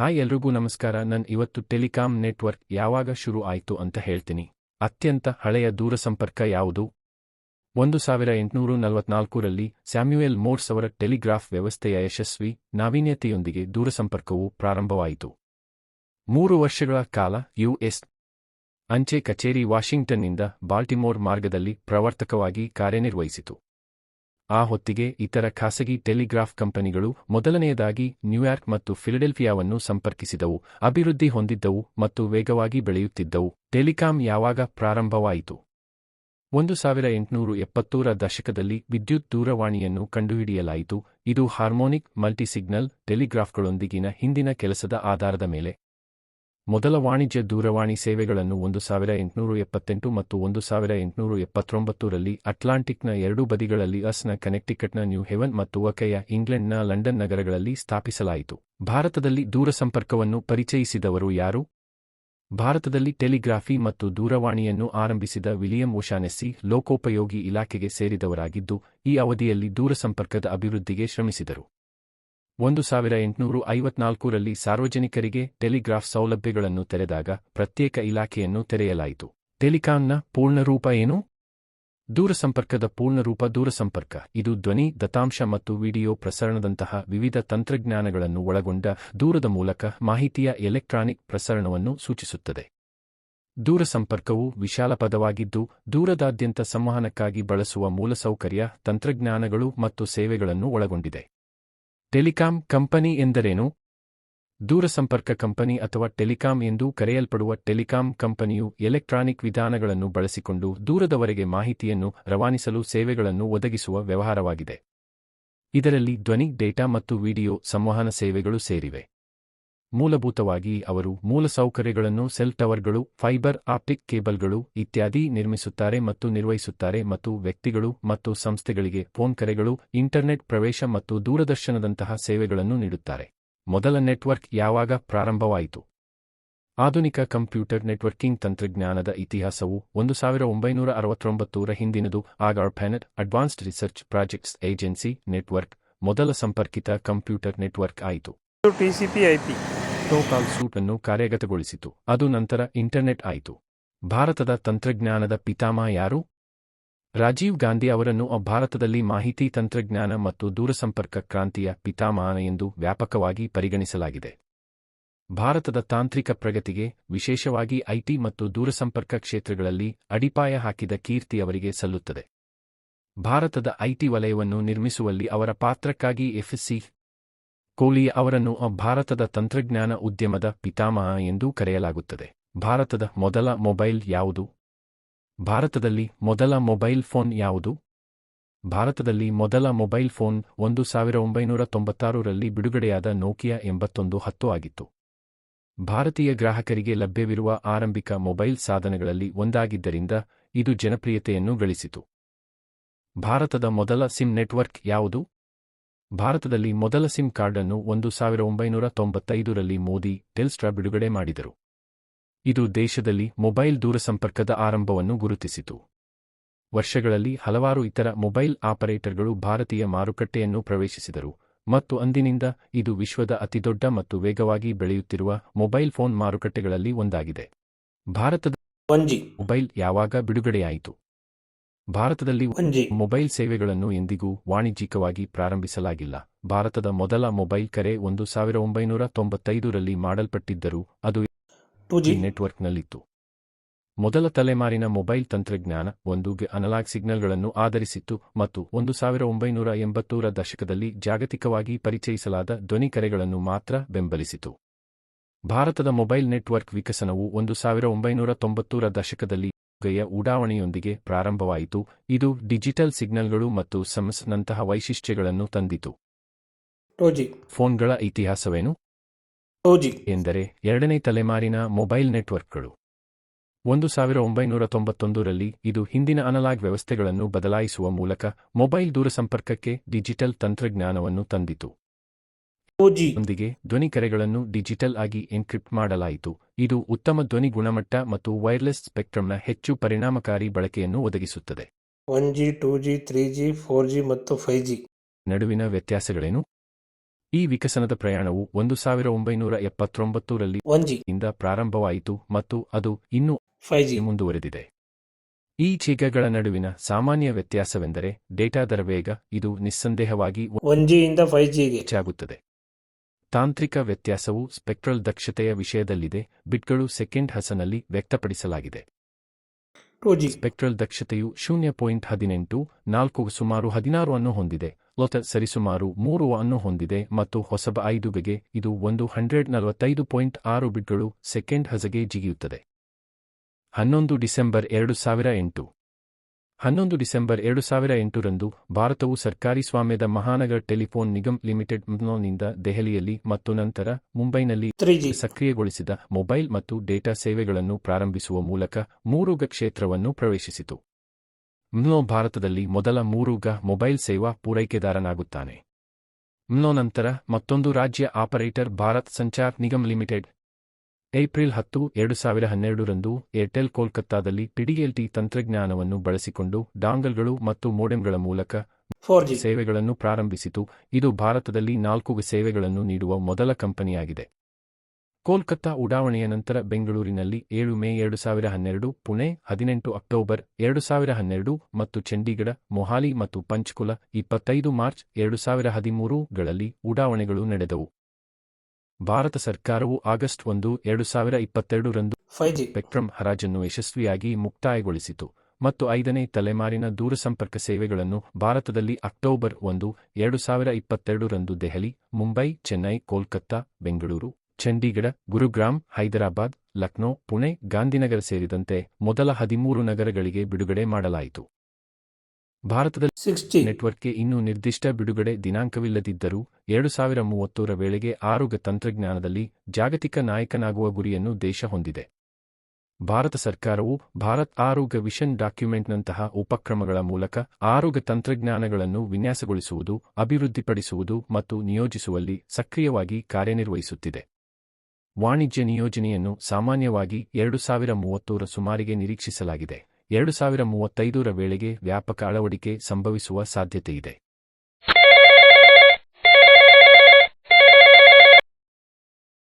Hi ಎಲ್ರಿಗೂ ನಮಸ್ಕಾರ. ನನ್ ಇವತ್ತು ಟೆಲಿಕಾಂ ನೆಟ್ವರ್ಕ್ ಯಾವಾಗ ಶುರು ಆಯ್ತು ಅಂತ ಹೇಳ್ತೀನಿ. ಅತ್ಯಂತ ಹಳೆಯ ದೂರಸಂಪರ್ಕ ಯಾವುದು? ಒಂದು ಸಾವಿರ ಎಂಟುನೂರು ನಲವತ್ನಾಲ್ಕರಲ್ಲಿ ಸ್ಯಾಮ್ಯುಯೆಲ್ ಮೋರ್ಸ್ ಅವರ ಟೆಲಿಗ್ರಾಫ್ ವ್ಯವಸ್ಥೆಯ ಯಶಸ್ವಿ, ನಾವೀನ್ಯತೆಯೊಂದಿಗೆ ದೂರಸಂಪರ್ಕವು ಪ್ರಾರಂಭವಾಯಿತು. ಮೂರು ವರ್ಷಗಳ ಕಾಲ ಯುಎಸ್ ಅಂಚೆ ಕಚೇರಿ ವಾಷಿಂಗ್ಟನ್ನಿಂದ ಬಾಲ್ಟಿಮೋರ್ ಮಾರ್ಗದಲ್ಲಿ ಪ್ರವರ್ತಕವಾಗಿ ಕಾರ್ಯನಿರ್ವಹಿಸಿತು. ಆ ಹೊತ್ತಿಗೆ ಇತರ ಖಾಸಗಿ ಟೆಲಿಗ್ರಾಫ್ ಕಂಪನಿಗಳು ಮೊದಲನೆಯದಾಗಿ ನ್ಯೂಯಾರ್ಕ್ ಮತ್ತು ಫಿಲಡೆಲ್ಫಿಯಾವನ್ನು ಸಂಪರ್ಕಿಸಿದವು. ಅಭಿವೃದ್ಧಿ ಹೊಂದಿದ್ದವು ಮತ್ತು ವೇಗವಾಗಿ ಬೆಳೆಯುತ್ತಿದ್ದವು. ಟೆಲಿಕಾಂ ಯಾವಾಗ ಪ್ರಾರಂಭವಾಯಿತು? ಒಂದು ಸಾವಿರ ಎಂಟುನೂರು ಎಪ್ಪತ್ತೂರ ದಶಕದಲ್ಲಿ ವಿದ್ಯುತ್ ದೂರವಾಣಿಯನ್ನು ಕಂಡುಹಿಡಿಯಲಾಯಿತು. ಇದು ಹಾರ್ಮೋನಿಕ್ ಮಲ್ಟಿಸಿಗ್ನಲ್ ಟೆಲಿಗ್ರಾಫ್ಗಳೊಂದಿಗಿನ ಹಿಂದಿನ ಕೆಲಸದ ಆಧಾರದ ಮೇಲೆ ಮೊದಲ ವಾಣಿಜ್ಯ ದೂರವಾಣಿ ಸೇವೆಗಳನ್ನು ಒಂದು ಸಾವಿರ ಎಂಟುನೂರು ಎಪ್ಪತ್ತೆಂಟು ಮತ್ತು ಒಂದು ಸಾವಿರ ಎಂಟುನೂರು ಎಪ್ಪತ್ತೊಂಬತ್ತರಲ್ಲಿ ಅಟ್ಲಾಂಟಿಕ್ನ ಎರಡೂ ಬದಿಗಳಲ್ಲಿ ಅಸ್ನ ಕನೆಕ್ಟಿಕಟ್ನ ನ್ಯೂ ಹೆವನ್ ಮತ್ತು ಒಕೆಯ ಇಂಗ್ಲೆಂಡ್ನ ಲಂಡನ್ ನಗರಗಳಲ್ಲಿ ಸ್ಥಾಪಿಸಲಾಯಿತು. ಭಾರತದಲ್ಲಿ ದೂರಸಂಪರ್ಕವನ್ನು ಪರಿಚಯಿಸಿದವರು ಯಾರು? ಭಾರತದಲ್ಲಿ ಟೆಲಿಗ್ರಾಫಿ ಮತ್ತು ದೂರವಾಣಿಯನ್ನು ಆರಂಭಿಸಿದ ವಿಲಿಯಂ ಓಶಾನೆಸ್ಸಿ ಲೋಕೋಪಯೋಗಿ ಇಲಾಖೆಗೆ ಸೇರಿದವರಾಗಿದ್ದು, ಈ ಅವಧಿಯಲ್ಲಿ ದೂರಸಂಪರ್ಕದ ಅಭಿವೃದ್ಧಿಗೆ ಶ್ರಮಿಸಿದರು. ಒಂದು ಸಾವಿರ ಎಂಟುನೂರು ಐವತ್ನಾಲ್ಕರಲ್ಲಿ ಸಾರ್ವಜನಿಕರಿಗೆ ಟೆಲಿಗ್ರಾಫ್ ಸೌಲಭ್ಯಗಳನ್ನು ತೆರೆದಾಗ ಪ್ರತ್ಯೇಕ ಇಲಾಖೆಯನ್ನು ತೆರೆಯಲಾಯಿತು. ಟೆಲಿಕಾಂನ ಪೂರ್ಣರೂಪ ಏನು? ದೂರಸಂಪರ್ಕದ ಪೂರ್ಣರೂಪ ದೂರಸಂಪರ್ಕ. ಇದು ಧ್ವನಿ, ದತ್ತಾಂಶ ಮತ್ತು ವಿಡಿಯೋ ಪ್ರಸರಣದಂತಹ ವಿವಿಧ ತಂತ್ರಜ್ಞಾನಗಳನ್ನು ಒಳಗೊಂಡ ದೂರದ ಮೂಲಕ ಮಾಹಿತಿಯ ಎಲೆಕ್ಟ್ರಾನಿಕ್ ಪ್ರಸರಣವನ್ನು ಸೂಚಿಸುತ್ತದೆ. ದೂರಸಂಪರ್ಕವು ವಿಶಾಲ ಪದವಾಗಿದ್ದು ದೂರದಾದ್ಯಂತ ಸಂವಹನಕ್ಕಾಗಿ ಬಳಸುವ ಮೂಲಸೌಕರ್ಯ, ತಂತ್ರಜ್ಞಾನಗಳು ಮತ್ತು ಸೇವೆಗಳನ್ನು ಒಳಗೊಂಡಿದೆ. ಟೆಲಿಕಾಂ ಕಂಪನಿ ಎಂದರೇನು? ದೂರಸಂಪರ್ಕ ಕಂಪನಿ ಅಥವಾ ಟೆಲಿಕಾಂ ಎಂದು ಕರೆಯಲ್ಪಡುವ ಟೆಲಿಕಾಂ ಕಂಪನಿಯು ಎಲೆಕ್ಟ್ರಾನಿಕ್ ವಿಧಾನಗಳನ್ನು ಬಳಸಿಕೊಂಡು ದೂರದವರೆಗೆ ಮಾಹಿತಿಯನ್ನು ರವಾನಿಸಲು ಸೇವೆಗಳನ್ನು ಒದಗಿಸುವ ವ್ಯವಹಾರವಾಗಿದೆ. ಇದರಲ್ಲಿ ಧ್ವನಿ, ಡೇಟಾ ಮತ್ತು ವಿಡಿಯೋ ಸಂವಹನ ಸೇವೆಗಳು ಸೇರಿವೆ. ಮೂಲಭೂತವಾಗಿ ಅವರು ಮೂಲಸೌಕರ್ಯಗಳನ್ನು, ಸೆಲ್ ಟವರ್ಗಳು, ಫೈಬರ್, ಆಪ್ಟಿಕ್ ಕೇಬಲ್ಗಳು ಇತ್ಯಾದಿ ನಿರ್ಮಿಸುತ್ತಾರೆ ಮತ್ತು ನಿರ್ವಹಿಸುತ್ತಾರೆ ಮತ್ತು ವ್ಯಕ್ತಿಗಳು ಮತ್ತು ಸಂಸ್ಥೆಗಳಿಗೆ ಫೋನ್ ಕರೆಗಳು, ಇಂಟರ್ನೆಟ್ ಪ್ರವೇಶ ಮತ್ತು ದೂರದರ್ಶನದಂತಹ ಸೇವೆಗಳನ್ನು ನೀಡುತ್ತಾರೆ. ಮೊದಲ ನೆಟ್ವರ್ಕ್ ಯಾವಾಗ ಪ್ರಾರಂಭವಾಯಿತು? ಆಧುನಿಕ ಕಂಪ್ಯೂಟರ್ ನೆಟ್ವರ್ಕಿಂಗ್ ತಂತ್ರಜ್ಞಾನದ ಇತಿಹಾಸವು ಒಂದು ಸಾವಿರ ಒಂಬೈನೂರ ಅರವತ್ತೊಂಬತ್ತೂರ ಹಿಂದಿನದು. ಆಗ ARPANET advanced research projects agency network ಮೊದಲ ಸಂಪರ್ಕಿತ ಕಂಪ್ಯೂಟರ್ ನೆಟ್ವರ್ಕ್ ಆಯಿತು. ಪ್ರೋಕಾಲ್ ಸೂಟ್ ಅನ್ನು ಕಾರ್ಯಗತಗೊಳಿಸಿತು. ಅದು ನಂತರ ಇಂಟರ್ನೆಟ್ ಆಯಿತು. ಭಾರತದ ತಂತ್ರಜ್ಞಾನದ ಪಿತಾಮಹ ಯಾರು? ರಾಜೀವ್ ಗಾಂಧಿ ಅವರನ್ನು ಭಾರತದಲ್ಲಿ ಮಾಹಿತಿ ತಂತ್ರಜ್ಞಾನ ಮತ್ತು ದೂರಸಂಪರ್ಕ ಕ್ರಾಂತಿಯ ಪಿತಾಮಹ ಎಂದು ವ್ಯಾಪಕವಾಗಿ ಪರಿಗಣಿಸಲಾಗಿದೆ. ಭಾರತದ ತಾಂತ್ರಿಕ ಪ್ರಗತಿಗೆ, ವಿಶೇಷವಾಗಿ ಐಟಿ ಮತ್ತು ದೂರಸಂಪರ್ಕ ಕ್ಷೇತ್ರಗಳಲ್ಲಿ ಅಡಿಪಾಯ ಹಾಕಿದ ಕೀರ್ತಿ ಅವರಿಗೆ ಸಲ್ಲುತ್ತದೆ. ಭಾರತದ ಐಟಿ ವಲಯವನ್ನು ನಿರ್ಮಿಸುವಲ್ಲಿ ಅವರ ಪಾತ್ರಕ್ಕಾಗಿ ಎಫ್ಎಸ್ಸಿ ಕೋಹ್ಲಿ ಅವರನ್ನು ಭಾರತದ ತಂತ್ರಜ್ಞಾನ ಉದ್ಯಮದ ಪಿತಾಮಹ ಎಂದೂ ಕರೆಯಲಾಗುತ್ತದೆ. ಭಾರತದ ಮೊದಲ ಮೊಬೈಲ್ ಯಾವುದು? ಭಾರತದಲ್ಲಿ ಮೊದಲ ಮೊಬೈಲ್ ಫೋನ್ ಯಾವುದು? ಭಾರತದಲ್ಲಿ ಮೊದಲ ಮೊಬೈಲ್ ಫೋನ್ ಒಂದು ಸಾವಿರ ಒಂಬೈನೂರ ತೊಂಬತ್ತಾರರಲ್ಲಿ ಬಿಡುಗಡೆಯಾದ ನೋಕಿಯಾ ಎಂಬತ್ತೊಂದು ಹತ್ತು ಆಗಿತ್ತು. ಭಾರತೀಯ ಗ್ರಾಹಕರಿಗೆ ಲಭ್ಯವಿರುವ ಆರಂಭಿಕ ಮೊಬೈಲ್ ಸಾಧನಗಳಲ್ಲಿ ಒಂದಾಗಿದ್ದರಿಂದ ಇದು ಜನಪ್ರಿಯತೆಯನ್ನು ಗಳಿಸಿತು. ಭಾರತದ ಮೊದಲ ಸಿಮ್ ನೆಟ್ವರ್ಕ್ ಯಾವುದು? ಭಾರತದಲ್ಲಿ ಮೊದಲ ಸಿಮ್ ಕಾರ್ಡ್ ಅನ್ನು ಒಂದು ಸಾವಿರ ಒಂಬೈನೂರ ತೊಂಬತ್ತೈದರಲ್ಲಿ ಮೋದಿ ಟೆಲ್ಸ್ಟ್ರಾ ಬಿಡುಗಡೆ ಮಾಡಿದರು. ಇದು ದೇಶದಲ್ಲಿ ಮೊಬೈಲ್ ದೂರಸಂಪರ್ಕದ ಆರಂಭವನ್ನು ಗುರುತಿಸಿತು. ವರ್ಷಗಳಲ್ಲಿ ಹಲವಾರು ಇತರ ಮೊಬೈಲ್ ಆಪರೇಟರ್ಗಳು ಭಾರತೀಯ ಮಾರುಕಟ್ಟೆಯನ್ನು ಪ್ರವೇಶಿಸಿದರು ಮತ್ತು ಅಂದಿನಿಂದ ಇದು ವಿಶ್ವದ ಅತಿದೊಡ್ಡ ಮತ್ತು ವೇಗವಾಗಿ ಬೆಳೆಯುತ್ತಿರುವ ಮೊಬೈಲ್ ಫೋನ್ ಮಾರುಕಟ್ಟೆಗಳಲ್ಲಿ ಒಂದಾಗಿದೆ. ಭಾರತದ ಮೊಬೈಲ್ ಯಾವಾಗ ಬಿಡುಗಡೆಯಾಯಿತು? ಭಾರತದಲ್ಲಿ ಮೊಬೈಲ್ ಸೇವೆಗಳನ್ನು ಎಂದಿಗೂ ವಾಣಿಜ್ಯಿಕವಾಗಿ ಪ್ರಾರಂಭಿಸಲಾಗಿಲ್ಲ. ಭಾರತದ ಮೊದಲ ಮೊಬೈಲ್ ಕರೆ ಒಂದು ಸಾವಿರ ಒಂಬೈನೂರ ತೊಂಬತ್ತೈದರಲ್ಲಿ ಮಾಡಲ್ಪಟ್ಟಿದ್ದರೂ ಅದು ಟೂಜಿ. ನೆಟ್ವರ್ಕ್ನಲ್ಲಿತ್ತು. ಮೊದಲ ತಲೆಮಾರಿನ ಮೊಬೈಲ್ ತಂತ್ರಜ್ಞಾನ ಒಂದು ಗೆ ಅನಲಾಗ್ ಸಿಗ್ನಲ್ಗಳನ್ನು ಆಧರಿಸಿತ್ತು ಮತ್ತು ಒಂದು ಸಾವಿರ ಒಂಬೈನೂರ ಎಂಬತ್ತೂರ ದಶಕದಲ್ಲಿ ಜಾಗತಿಕವಾಗಿ ಪರಿಚಯಿಸಲಾದ ಧ್ವನಿ ಕರೆಗಳನ್ನು ಮಾತ್ರ ಬೆಂಬಲಿಸಿತು. ಭಾರತದ ಮೊಬೈಲ್ ನೆಟ್ವರ್ಕ್ ವಿಕಸನವು ಒಂದು ಸಾವಿರ ಒಂಬೈನೂರ ತೊಂಬತ್ತೂರ ದಶಕದಲ್ಲಿ ಗಯ ಉಡಾವಣೆಯೊಂದಿಗೆ ಪ್ರಾರಂಭವಾಯಿತು. ಇದು ಡಿಜಿಟಲ್ ಸಿಗ್ನಲ್ಗಳು ಮತ್ತು ಸಮಸ್ ನಂತಹ ವೈಶಿಷ್ಟ್ಯಗಳನ್ನು ತಂದಿತು. ಟೋಜಿ ಫೋನ್ಗಳ ಇತಿಹಾಸವೇನು? ಟೋಜಿ ಎಂದರೆ ಎರಡನೇ ತಲೆಮಾರಿನ ಮೊಬೈಲ್ ನೆಟ್ವರ್ಕ್ಗಳು. ಒಂದು ಸಾವಿರ ಒಂಬೈನೂರ ತೊಂಬತ್ತೊಂದರಲ್ಲಿ ಇದು ಹಿಂದಿನ ಅನಲಾಗ್ ವ್ಯವಸ್ಥೆಗಳನ್ನು ಬದಲಾಯಿಸುವ ಮೂಲಕ ಮೊಬೈಲ್ ದೂರಸಂಪರ್ಕಕ್ಕೆ ಡಿಜಿಟಲ್ ತಂತ್ರಜ್ಞಾನವನ್ನು ತಂದಿತು. ಒಂದಿಗೆ ಧ್ವನಿ ಕರೆಗಳನ್ನು ಡಿಜಿಟಲ್ ಆಗಿ ಎನ್ಕ್ರಿಪ್ಟ್ ಮಾಡಲಾಯಿತು. ಇದು ಉತ್ತಮ ಧ್ವನಿ ಗುಣಮಟ್ಟ ಮತ್ತು ವೈರ್ಲೆಸ್ ಸ್ಪೆಕ್ಟ್ರಮ್ನ ಹೆಚ್ಚು ಪರಿಣಾಮಕಾರಿ ಬಳಕೆಯನ್ನು ಒದಗಿಸುತ್ತದೆ. One G two G three G four G ಮತ್ತು ಫೈವ್ ಜಿ. ನಡುವಿನ ವ್ಯತ್ಯಾಸಗಳೇನು? ಈ ವಿಕಸನದ ಪ್ರಯಾಣವು ಒಂದು ಸಾವಿರ ಒಂಬೈನೂರ ಎಪ್ಪತ್ತೊಂಬತ್ತರಲ್ಲಿ ಒನ್ ಜಿ. ಇಂದ ಪ್ರಾರಂಭವಾಯಿತು ಮತ್ತು ಅದು ಇನ್ನೂ ಫೈವ್ ಜಿ. ಮುಂದುವರೆದಿದೆ. ಈ ಚೀಗಗಳ ನಡುವಿನ ಸಾಮಾನ್ಯ ವ್ಯತ್ಯಾಸವೆಂದರೆ ಡೇಟಾದರ ವೇಗ ಇದು ನಿಸ್ಸಂದೇಹವಾಗಿ ಒನ್ ಜಿಯಿಂದ ಫೈವ್ ಜಿಗೆ. ಹೆಚ್ಚಾಗುತ್ತದೆ. ತಾಂತ್ರಿಕ ವ್ಯತ್ಯಾಸವು ಸ್ಪೆಕ್ಟ್ರಲ್ ದಕ್ಷತೆಯ ವಿಷಯದಲ್ಲಿದೆ ಬಿಟ್ಗಳು ಸೆಕೆಂಡ್ ಹಸನಲ್ಲಿ ವ್ಯಕ್ತಪಡಿಸಲಾಗಿದೆ. ರೋಜಿ. ಸ್ಪೆಕ್ಟ್ರಲ್ ದಕ್ಷತೆಯು ಶೂನ್ಯ ಪಾಯಿಂಟ್ ಹದಿನೆಂಟು ನಾಲ್ಕು ಸುಮಾರು ಹದಿನಾರು ಅನ್ನು ಹೊಂದಿದೆ ಲೊತ ಸರಿಸುಮಾರು ಮೂರು ಅನ್ನು ಹೊಂದಿದೆ ಮತ್ತು ಹೊಸಬ ಬೆಗೆ ಇದು ಒಂದು ಹಂಡ್ರೆಡ್ ನಲವತ್ತೈದು ಪಾಯಿಂಟ್ ಆರು ಬಿಟ್ಗಳು ಸೆಕೆಂಡ್ ಹಸಗೆ ಜಿಗಿಯುತ್ತದೆ. ಹನ್ನೊಂದು ಡಿಸೆಂಬರ್ ಎರಡು ಸಾವಿರ ಎಂಟು. ಹನ್ನೊಂದು ಡಿಸೆಂಬರ್ ಎರಡು ಸಾವಿರ ಎಂಟರಂದು ಭಾರತವು ಸರ್ಕಾರಿ ಸ್ವಾಮ್ಯದ ಮಹಾನಗರ್ ಟೆಲಿಫೋನ್ ನಿಗಮ್ ಲಿಮಿಟೆಡ್ನಿಂದ ದೆಹಲಿಯಲ್ಲಿ ಮತ್ತು ನಂತರ ಮುಂಬೈನಲ್ಲಿ ಸಕ್ರಿಯಗೊಳಿಸಿದ ಮೊಬೈಲ್ ಮತ್ತು ಡೇಟಾ ಸೇವೆಗಳನ್ನು ಪ್ರಾರಂಭಿಸುವ ಮೂಲಕ ಮೂರುಗ ಕ್ಷೇತ್ರವನ್ನು ಪ್ರವೇಶಿಸಿತು. ಮ್ನೋ ಭಾರತದಲ್ಲಿ ಮೊದಲ ಮೂರುಗ ಮೊಬೈಲ್ ಸೇವಾ ಪೂರೈಕೆದಾರನಾಗುತ್ತಾನೆ. ಮ್ನೋ ನಂತರ ಮತ್ತೊಂದು ರಾಜ್ಯ operator Bharat Sanchar Nigam limited April ಹತ್ತು ಎರಡು ಸಾವಿರ ಹನ್ನೆರಡರಂದು ಏರ್ಟೆಲ್ ಕೋಲ್ಕತ್ತಾದಲ್ಲಿ ಪಿಡಿಎಲ್ಟಿ ತಂತ್ರಜ್ಞಾನವನ್ನು ಬಳಸಿಕೊಂಡು ಡಾಂಗಲ್ಗಳು ಮತ್ತು ಮೋಡೆಮ್ಗಳ ಮೂಲಕ ಫೋರ್ ಜಿ. ಸೇವೆಗಳನ್ನು ಪ್ರಾರಂಭಿಸಿತು. ಇದು ಭಾರತದಲ್ಲಿ ನಾಲ್ಕು ಸೇವೆಗಳನ್ನು ನೀಡುವ ಮೊದಲ ಕಂಪನಿಯಾಗಿದೆ. ಕೋಲ್ಕತ್ತಾ ಉಡಾವಣೆಯ ನಂತರ ಬೆಂಗಳೂರಿನಲ್ಲಿ ಏಳು ಮೇ ಎರಡು ಸಾವಿರ ಹನ್ನೆರಡು ಪುಣೆ ಹದಿನೆಂಟು ಅಕ್ಟೋಬರ್ ಎರಡು ಸಾವಿರ ಹನ್ನೆರಡು ಮತ್ತು ಚಂಡೀಗಢ ಮೊಹಾಲಿ ಮತ್ತು ಪಂಚ್ಕುಲ ಇಪ್ಪತ್ತೈದು ಮಾರ್ಚ್ ಎರಡು ಸಾವಿರ ಹದಿಮೂರುಗಳಲ್ಲಿ ಉಡಾವಣೆಗಳು ನಡೆದವು. ಭಾರತ ಸರ್ಕಾರವು ಆಗಸ್ಟ್ ಒಂದು ಎರಡು ಸಾವಿರ ಇಪ್ಪತ್ತೆರಡರಂದು ಫೈವ್ ಜಿ ಸ್ಪೆಕ್ಟ್ರಮ್ ಹರಾಜನ್ನು ಯಶಸ್ವಿಯಾಗಿ ಮುಕ್ತಾಯಗೊಳಿಸಿತು ಮತ್ತು ಐದನೇ ತಲೆಮಾರಿನ ದೂರಸಂಪರ್ಕ ಸೇವೆಗಳನ್ನು ಭಾರತದಲ್ಲಿ ಅಕ್ಟೋಬರ್ ಒಂದು ಎರಡು ಸಾವಿರ ಇಪ್ಪತ್ತೆರಡರಂದು ದೆಹಲಿ ಮುಂಬೈ ಚೆನ್ನೈ ಕೋಲ್ಕತ್ತಾ ಬೆಂಗಳೂರು ಚಂಡೀಗಢ ಗುರುಗ್ರಾಮ್ ಹೈದರಾಬಾದ್ ಲಕ್ನೋ ಪುಣೆ ಗಾಂಧಿನಗರ ಸೇರಿದಂತೆ ಮೊದಲ ಹದಿಮೂರು ನಗರಗಳಿಗೆ ಬಿಡುಗಡೆ ಮಾಡಲಾಯಿತು. ಭಾರತದಲ್ಲಿ ಸಿಕ್ಸ್ ಜಿ ನೆಟ್ವರ್ಕ್ಗೆ ಇನ್ನೂ ನಿರ್ದಿಷ್ಟ ಬಿಡುಗಡೆ ದಿನಾಂಕವಿಲ್ಲದಿದ್ದರೂ ಎರಡು ಸಾವಿರ ಮೂವತ್ತರ ವೇಳೆಗೆ ಆರೋಗ್ಯ ತಂತ್ರಜ್ಞಾನದಲ್ಲಿ ಜಾಗತಿಕ ನಾಯಕನಾಗುವ ಗುರಿಯನ್ನು ದೇಶ ಹೊಂದಿದೆ. ಭಾರತ ಸರ್ಕಾರವು ಭಾರತ್ ಆರೋಗ್ಯ ವಿಷನ್ ಡಾಕ್ಯುಮೆಂಟ್ನಂತಹ ಉಪಕ್ರಮಗಳ ಮೂಲಕ ಆರೋಗ್ಯ ತಂತ್ರಜ್ಞಾನಗಳನ್ನು ವಿನ್ಯಾಸಗೊಳಿಸುವುದು ಅಭಿವೃದ್ಧಿಪಡಿಸುವುದು ಮತ್ತು ನಿಯೋಜಿಸುವಲ್ಲಿ ಸಕ್ರಿಯವಾಗಿ ಕಾರ್ಯನಿರ್ವಹಿಸುತ್ತಿದೆ. ವಾಣಿಜ್ಯ ನಿಯೋಜನೆಯನ್ನು ಸಾಮಾನ್ಯವಾಗಿ ಎರಡು ಸಾವಿರ ಮೂವತ್ತೂರ ಸುಮಾರಿಗೆ ನಿರೀಕ್ಷಿಸಲಾಗಿದೆ. ಎರಡು ಸಾವಿರ ಮೂವತ್ತೈದರ ವೇಳೆಗೆ ವ್ಯಾಪಕ ಅಳವಡಿಕೆ ಸಂಭವಿಸುವ ಸಾಧ್ಯತೆಯಿದೆ.